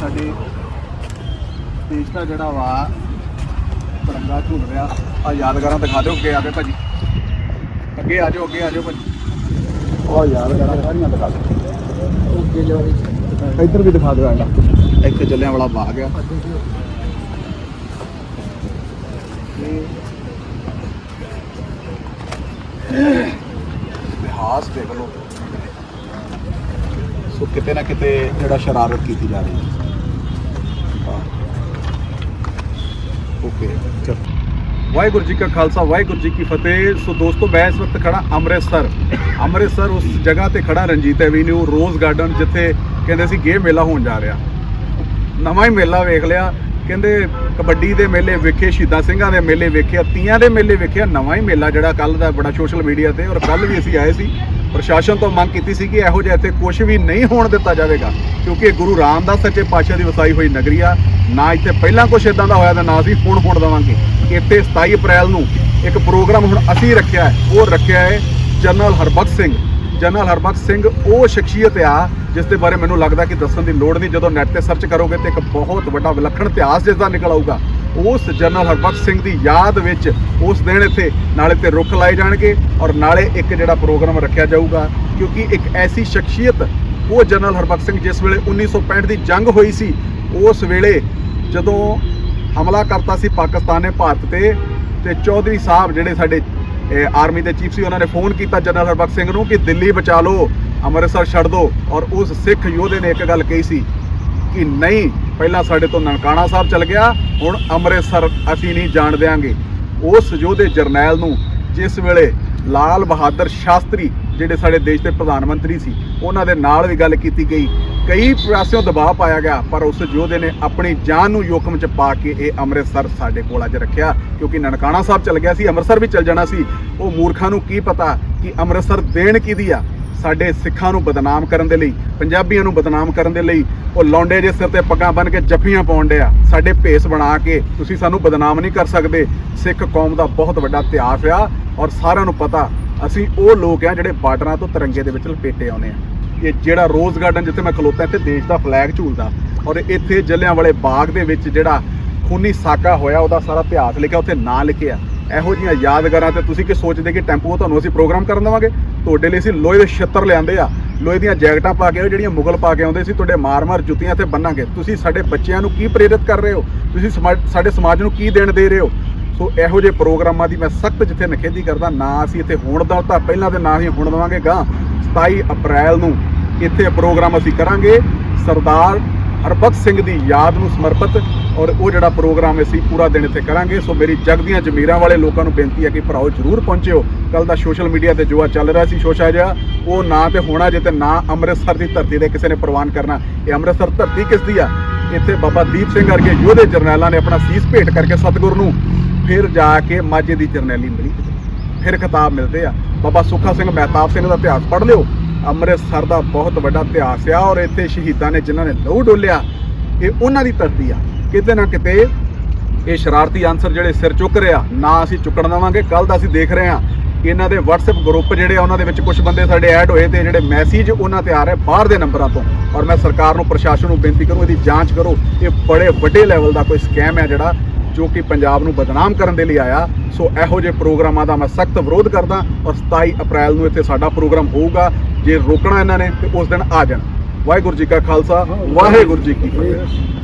ਸਾਡੇ ਦੇਸ਼ ਦਾ ਜਿਹੜਾ ਵਾ ਤਿਰੰਗਾ ਝੂਲ ਰਿਹਾ। ਆ ਯਾਦਗਾਰਾਂ ਦਿਖਾ ਦਿਓ ਅੱਗੇ ਆ ਕੇ ਭਾਜੀ। ਅੱਗੇ ਆ ਜਾਓ ਅੱਗੇ ਆ ਜਾਓ ਭਾਜੀ। ਉਹ ਯਾਦਗਾਰਾਂ ਸਾਰੀਆਂ ਦਿਖਾ ਦਿਓ। ਇੱਧਰ ਵੀ ਦਿਖਾ ਦਿਓ ਐਂਡਾ ਇੱਥੇ ਜੱਲਿਆਂ ਵਾਲਾ ਬਾਗ ਆ। ਇਤਿਹਾਸ ਦੇਖ ਲਓ। ਸੋ ਕਿਤੇ ਨਾ ਕਿਤੇ ਜਿਹੜਾ ਸ਼ਰਾਰਤ ਕੀਤੀ ਜਾ ਰਹੀ ਹੈ। ਓਕੇ, ਚਲ। ਵਾਹਿਗੁਰੂ ਜੀ ਕਾ ਖਾਲਸਾ, ਵਾਹਿਗੁਰੂ ਜੀ ਕੀ ਫਤਿਹ। ਸੋ ਦੋਸਤੋ, ਮੈਂ ਇਸ ਵਕਤ ਖੜਾ ਅੰਮ੍ਰਿਤਸਰ। ਅੰਮ੍ਰਿਤਸਰ ਉਸ ਜਗ੍ਹਾ ਤੇ ਖੜਾ ਰਣਜੀਤ ਐਵੀਨਿਊ ਰੋਜ਼ ਗਾਰਡਨ, ਜਿੱਥੇ ਕਹਿੰਦੇ ਸੀ ਗੇ ਮੇਲਾ ਹੋਣ ਜਾ ਰਿਹਾ। ਨਵਾਂ ਹੀ ਮੇਲਾ ਵੇਖ ਲਿਆ। ਕਹਿੰਦੇ ਕਬੱਡੀ ਦੇ ਮੇਲੇ ਵੇਖੇ, ਸ਼ਹੀਦਾਂ ਸਿੰਘਾਂ ਦੇ ਮੇਲੇ ਵੇਖਿਆ ਤੀਆਂ ਦੇ ਮੇਲੇ ਵੇਖਿਆ ਨਵਾਂ ਹੀ ਮੇਲਾ ਜਿਹੜਾ ਕੱਲ ਦਾ ਬੜਾ ਸੋਸ਼ਲ ਮੀਡੀਆ ਤੇ ਔਰ ਕੱਲ ਵੀ ਅਸੀਂ ਆਏ ਸੀ। ਪ੍ਰਸ਼ਾਸਨ ਤੋਂ ਮੰਗ ਕੀਤੀ ਸੀ ਕਿ ਇਹੋ ਜਿਹਾ ਇੱਥੇ ਕੁਝ ਵੀ ਨਹੀਂ ਹੋਣ ਦਿੱਤਾ ਜਾਵੇਗਾ, ਕਿਉਂਕਿ ਇਹ ਗੁਰੂ ਰਾਮਦਾਸ ਸੱਚੇ ਪਾਤਸ਼ਾਹ ਦੀ ਵਸਾਈ ਹੋਈ ਨਗਰੀ ਆ। ਨਾ ਇੱਥੇ ਪਹਿਲਾਂ ਕੁਝ ਇਦਾਂ ਦਾ ਹੋਇਆ ਤਾਂ ਨਾ ਅਸੀਂ ਫੋਨ ਹੋਣ ਦੇਵਾਂਗੇ। ਇੱਥੇ 27 ਅਪ੍ਰੈਲ ਨੂੰ ਇੱਕ ਪ੍ਰੋਗਰਾਮ ਹੁਣ ਅਸੀਂ ਰੱਖਿਆ ਹੈ, ਉਹ ਰੱਖਿਆ ਹੈ ਜਨਰਲ ਹਰਬਖਸ਼ ਸਿੰਘ। ਜਨਰਲ ਹਰਬਖਸ਼ ਸਿੰਘ ਉਹ ਸ਼ਖਸੀਅਤ ਆ, ਜਿਸ ਦੇ ਬਾਰੇ ਮੈਨੂੰ ਲੱਗਦਾ ਕਿ ਦੱਸਣ ਦੀ ਲੋੜ ਨਹੀਂ, ਜਦੋਂ ਨੈਟ ਤੇ ਸਰਚ ਕਰੋਗੇ ਤੇ ਇੱਕ ਬਹੁਤ ਵੱਡਾ ਵਿਲੱਖਣ ਇਤਿਹਾਸ ਜਿਸ ਦਾ ਨਿਕਲ ਆਊਗਾ। ਉਸ ਜਨਰਲ ਹਰਬਖਸ਼ ਸਿੰਘ ਦੀ ਯਾਦ ਵਿੱਚ ਉਸ ਦਿਨ ਇੱਥੇ ਨਾਲੇ ਤੇ ਰੁੱਖ ਲਾਏ ਜਾਣਗੇ ਔਰ ਨਾਲੇ ਇੱਕ ਜਿਹੜਾ ਪ੍ਰੋਗਰਾਮ ਰੱਖਿਆ ਜਾਊਗਾ, ਕਿਉਂਕਿ ਇੱਕ ਐਸੀ ਸ਼ਖਸੀਅਤ, ਉਹ ਜਨਰਲ ਹਰਬਖਸ਼ ਸਿੰਘ ਜਿਸ ਵੇਲੇ 1965 ਦੀ ਜੰਗ ਹੋਈ ਸੀ, ਉਸ ਵੇਲੇ ਜਦੋਂ ਹਮਲਾ ਕਰਤਾ ਸੀ ਪਾਕਿਸਤਾਨ ਨੇ ਭਾਰਤ ਤੇ ਤੇ ਚੌਧਰੀ ਸਾਹਿਬ ਜਿਹੜੇ ਸਾਡੇ ਆਰਮੀ ਦੇ ਚੀਫ ਸੀ, ਉਹਨਾਂ ਨੇ ਫੋਨ ਕੀਤਾ ਜਨਰਲ ਹਰਬਖਸ਼ ਸਿੰਘ ਨੂੰ ਕਿ ਦਿੱਲੀ ਬਚਾ ਲਓ, ਅੰਮ੍ਰਿਤਸਰ ਛੱਡ ਦਿਓ ਔਰ ਉਸ ਸਿੱਖ ਯੋਧੇ ਨੇ ਇੱਕ ਗੱਲ ਕਹੀ ਸੀ ਕਿ ਨਹੀਂ, ਪਹਿਲਾਂ ਸਾਡੇ ਤੋਂ ਨਨਕਾਣਾ ਸਾਹਿਬ ਚਲ ਗਿਆ, ਹੁਣ ਅੰਮ੍ਰਿਤਸਰ ਅਸੀਂ ਨਹੀਂ ਜਾਣ ਦਿਆਂਗੇ। ਉਸ ਯੋਧੇ ਜਰਨੈਲ ਨੂੰ ਜਿਸ ਵੇਲੇ ਲਾਲ ਬਹਾਦਰ ਸ਼ਾਸਤਰੀ, ਜਿਹੜੇ ਸਾਡੇ ਦੇਸ਼ ਦੇ ਪ੍ਰਧਾਨ ਮੰਤਰੀ ਸੀ, ਉਹਨਾਂ ਦੇ ਨਾਲ ਵੀ ਗੱਲ ਕੀਤੀ ਗਈ। ਕਈ ਪਾਸਿਓਂ ਦਬਾਅ ਪਾਇਆ ਗਿਆ, ਪਰ ਉਸ ਯੋਧੇ ਨੇ ਆਪਣੀ ਜਾਨ ਨੂੰ ਯੋਖਮ ਚ ਪਾ ਕੇ ਇਹ ਅੰਮ੍ਰਿਤਸਰ ਸਾਡੇ ਕੋਲ ਅੱਜ ਰੱਖਿਆ, ਕਿਉਂਕਿ ਨਨਕਾਣਾ ਸਾਹਿਬ ਚਲ ਗਿਆ ਸੀ, ਅੰਮ੍ਰਿਤਸਰ ਵੀ ਚਲ ਜਾਣਾ ਸੀ। ਉਹ ਮੂਰਖਾਂ ਨੂੰ ਕੀ ਪਤਾ ਕਿ ਅੰਮ੍ਰਿਤਸਰ ਦੇਣ ਕਿਹਦੀ ਆ? ਸਾਡੇ ਸਿੱਖਾਂ ਨੂੰ ਬਦਨਾਮ ਕਰਨ ਦੇ ਲਈ, ਪੰਜਾਬੀਆਂ ਨੂੰ ਬਦਨਾਮ ਕਰਨ ਦੇ ਲਈ, ਉਹ ਲੌਂਡੇ ਦੇ ਸਿਰ ਤੇ ਪੱਗਾਂ ਬੰਨ ਕੇ ਜੱਫੀਆਂ ਪਾਉਣ ਡਿਆ। ਸਾਡੇ ਭੇਸ ਬਣਾ ਕੇ ਤੁਸੀਂ ਸਾਨੂੰ ਬਦਨਾਮ ਨਹੀਂ ਕਰ ਸਕਦੇ। ਸਿੱਖ ਕੌਮ ਦਾ ਬਹੁਤ ਵੱਡਾ ਇਤਿਹਾਸ ਆ ਔਰ ਸਾਰਿਆਂ ਨੂੰ ਪਤਾ, ਅਸੀਂ ਉਹ ਲੋਕ ਆ ਜਿਹੜੇ ਬਾਰਡਰਾਂ ਤੋਂ ਤਿਰੰਗੇ ਦੇ ਵਿੱਚ ਲਪੇਟੇ ਆਉਨੇ ਆ। ਇਹ ਜਿਹੜਾ ਰੋਜ਼ ਗਾਰਡਨ ਜਿੱਥੇ ਮੈਂ ਖਲੋਤਾ, ਇੱਥੇ ਦੇਸ਼ ਦਾ ਫਲੈਗ ਝੂਲਦਾ। ਔਰ ਇੱਥੇ ਜੱਲਿਆਂ ਵਾਲੇ ਬਾਗ ਦੇ ਵਿੱਚ ਜਿਹੜਾ ਖੂਨੀ ਸਾਕਾ ਹੋਇਆ, ਉਹਦਾ ਸਾਰਾ ਇਤਿਹਾਸ ਲਿਖਿਆ, ਉੱਥੇ ਨਾਂ ਲਿਖਿਆ। ਇਹੋ ਜੀਆਂ ਯਾਦਗਾਰਾਂ ਤੇ ਤੁਸੀਂ ਕੀ ਸੋਚਦੇ ਕਿ ਟੈਂਪੂ ਤੁਹਾਨੂੰ ਅਸੀਂ ਪ੍ਰੋਗਰਾਮ ਕਰਨ ਦੇਵਾਂਗੇ? ਤੁਹਾਡੇ ਲਈ ਅਸੀਂ ਲੋਹੇ ਦੇ ਛੱਤਰ ਲਿਆਂਦੇ ਆ, ਲੋਹੇ ਦੀਆਂ ਜੈਕਟਾਂ ਪਾ ਕੇ ਉਹ ਜਿਹੜੀਆਂ ਮੁਗਲ ਪਾ ਕੇ ਆਉਂਦੇ ਸੀ, ਤੁਹਾਡੇ ਮਾਰ-ਮਾਰ ਜੁੱਤੀਆਂ ਤੇ ਬੰਨਾਂਗੇ। ਤੁਸੀਂ ਸਾਡੇ ਬੱਚਿਆਂ ਨੂੰ ਕੀ ਪ੍ਰੇਰਿਤ ਕਰ ਰਹੇ ਹੋ? ਤੁਸੀਂ ਸਮਾ- ਸਾਡੇ ਸਮਾਜ ਨੂੰ ਕੀ ਦੇਣ ਦੇ ਰਹੇ ਹੋ? ਸੋ ਇਹੋ ਜਿਹੇ ਪ੍ਰੋਗਰਾਮਾਂ ਦੀ ਮੈਂ ਸਖਤ ਜਿੱਥੇ ਨਿਖੇਧੀ ਕਰਦਾ, ਨਾ ਅਸੀਂ ਇੱਥੇ ਹੋਣ ਦਾ ਤਾਂ ਪਹਿਲਾਂ ਤੇ ਨਾ ਹੀ ਹੁਣ ਦੇਵਾਂਗੇ ਗਾਂ 27 ਅਪ੍ਰੈਲ ਨੂੰ ਇੱਥੇ ਪ੍ਰੋਗਰਾਮ ਅਸੀਂ ਕਰਾਂਗੇ। ਸਰਦਾਰ ਹਰਬਖਸ਼ ਸਿੰਘ ਦੀ ਯਾਦ ਨੂੰ ਸਮਰਪਿਤ ਔਰ ਉਹ ਜਿਹੜਾ ਪ੍ਰੋਗਰਾਮ ਅਸੀਂ ਪੂਰਾ ਦਿਨ ਇੱਥੇ ਕਰਾਂਗੇ। ਸੋ ਮੇਰੀ ਜਗ ਦੀਆਂ ਜ਼ਮੀਰਾਂ ਵਾਲੇ ਲੋਕਾਂ ਨੂੰ ਬੇਨਤੀ ਹੈ ਕਿ ਭਰਾਓ ਜਰੂਰ ਪਹੁੰਚਿਓ। ਕੱਲ ਦਾ ਸੋਸ਼ਲ ਮੀਡੀਆ ਤੇ ਜੋ ਆ ਚੱਲ ਰਿਹਾ ਸੀ ਸ਼ੋਸ਼ਾ ਜਿਹਾ, ਉਹ ਨਾ ਤੇ ਹੋਣਾ ਜੇ ਤੇ ਨਾ ਅੰਮ੍ਰਿਤਸਰ ਦੀ ਧਰਤੀ ਦੇ ਕਿਸੇ ਨੇ ਪ੍ਰਵਾਨ ਕਰਨਾ। ਇਹ ਅੰਮ੍ਰਿਤਸਰ ਧਰਤੀ ਕਿਸ ਦੀ ਆ? ਇੱਥੇ ਬਾਬਾ ਦੀਪ ਸਿੰਘ ਵਰਗੇ ਯੋਧੇ ਜਰਨੈਲਾਂ ਨੇ ਆਪਣਾ ਸੀਸ ਭੇਟ ਕਰਕੇ ਸਤਿਗੁਰੂ ਨੂੰ ਫਿਰ ਜਾ ਕੇ ਮਾਝੇ ਦੀ ਜਰਨੈਲੀ ਮਿਲੀ। ਫਿਰ ਖਿਤਾਬ ਮਿਲਦੇ ਆ। ਬਾਬਾ ਸੁੱਖਾ ਸਿੰਘ ਮਹਿਤਾਬ ਸਿੰਘ ਦਾ ਇਤਿਹਾਸ ਪੜ੍ਹ ਲਿਓ। ਅੰਮ੍ਰਿਤਸਰ ਦਾ ਬਹੁਤ ਵੱਡਾ ਇਤਿਹਾਸ ਆ ਔਰ ਇੱਥੇ ਸ਼ਹੀਦਾਂ ਨੇ ਜਿਨ੍ਹਾਂ ਨੇ ਲਹੂ ਡੋਲਿਆ। ਇਹ ਉਹਨਾਂ ਦੀ ਧਰਤੀ ਆ। ਕਿਤੇ ਨਾ ਕਿਤੇ ਇਹ ਸ਼ਰਾਰਤੀ ਅਨਸਰ ਜਿਹੜੇ ਸਿਰ ਚੁੱਕ ਰਿਆ ਨਾ ਅਸੀਂ ਚੁੱਕਣ ਦੇਵਾਂਗੇ ਕੱਲ ਦਾ ਅਸੀਂ ਦੇਖ ਰਹੇ ਹਾਂ ਇਹਨਾਂ ਦੇ WhatsApp ਗਰੁੱਪ ਜਿਹੜੇ ਆ, ਉਹਨਾਂ ਦੇ ਵਿੱਚ ਕੁਝ ਬੰਦੇ ਸਾਡੇ ਐਡ ਹੋਏ ਤੇ ਜਿਹੜੇ ਮੈਸੇਜ ਉਹਨਾਂ ਤੇ ਆ ਰਹੇ ਬਾਹਰ ਦੇ ਨੰਬਰਾਂ ਤੋਂ। ਔਰ ਮੈਂ ਸਰਕਾਰ ਨੂੰ, ਪ੍ਰਸ਼ਾਸਨ ਨੂੰ ਬੇਨਤੀ ਕਰੂੰ, ਇਹਦੀ ਜਾਂਚ ਕਰੋ। ਇਹ ਬੜੇ ਵੱਡੇ ਲੈਵਲ ਦਾ ਕੋਈ ਸਕੈਮ ਹੈ ਜਿਹੜਾ, ਜੋ ਕਿ ਪੰਜਾਬ ਨੂੰ ਬਦਨਾਮ ਕਰਨ ਦੇ ਲਈ ਆਇਆ। ਸੋ ਇਹੋ ਜਿਹੇ ਪ੍ਰੋਗਰਾਮਾਂ ਦਾ ਮੈਂ ਸਖਤ ਵਿਰੋਧ ਕਰਦਾ ਔਰ 27 ਅਪ੍ਰੈਲ ਨੂੰ ਇੱਥੇ ਸਾਡਾ ਪ੍ਰੋਗਰਾਮ ਹੋਊਗਾ। ਜੇ ਰੋਕਣਾ ਇਹਨਾਂ ਨੇ, ਤੇ ਉਸ ਦਿਨ ਆ ਜਾਣ। ਵਾਹਿਗੁਰੂ ਜੀ ਕਾ ਖਾਲਸਾ, ਵਾਹਿਗੁਰੂ ਜੀ ਕੀ ਫਤਿਹ।